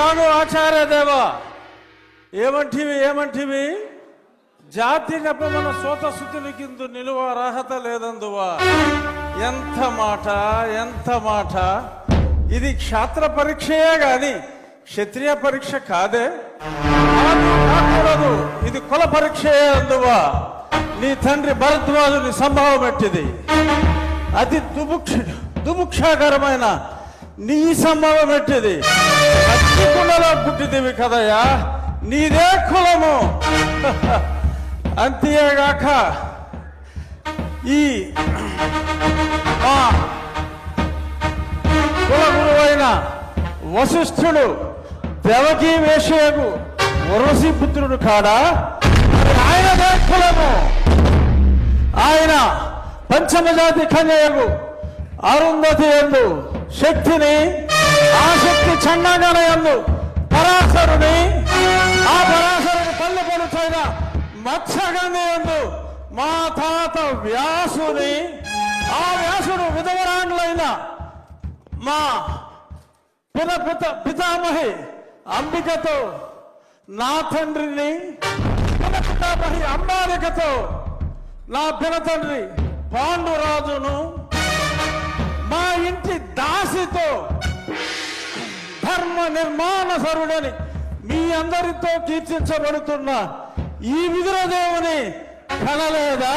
ఆచార్యదేవా ఏమంటివి ఏమంటివి? జాతి నెపమన సోత కింద నిలువ అర్హత లేదందువా? ఎంత మాట ఎంత మాట. ఇది క్షాత్ర పరీక్షయే గాని క్షత్రియ పరీక్ష కాదే. కాకూడదు. ఇది కుల పరీక్షయే అందువా. నీ తండ్రి భరద్వాజుని సంభావం ఎట్టిది? అతి దుముక్ష దుముక్షాకరమైన నీ సంభవం ఎట్టిది? కులలో పుట్టిదివి కదయ్యా. నీదే కులము. అంతేగాక ఈ కుల గురువైన వశిష్ఠుడు దేవకీ వేషయకు వరసి పుత్రుడు కాడా? ఆయనదే కులము. ఆయన పంచమజాతి కన్యయకు అరుంధతి ఎందు శక్తిని ఆ పరాశరుని ఆ పరాశరకు పల్లె పడుచైన మత్స్యగంధి మా తాత వ్యాసుని ఆ వ్యాసుడు విధవరాండ్లైన మా పిత పిత పితామహి అంబికతో నా తండ్రిని పిత పితామహి అంబాలికతో నా పినతండ్రి పాండురాజును మా ఇంటి దాసితో ధర్మ నిర్మాణ సరుడని మీ అందరితో కీర్తించబడుతున్న ఈ విధుల దేవుని కనలేదా?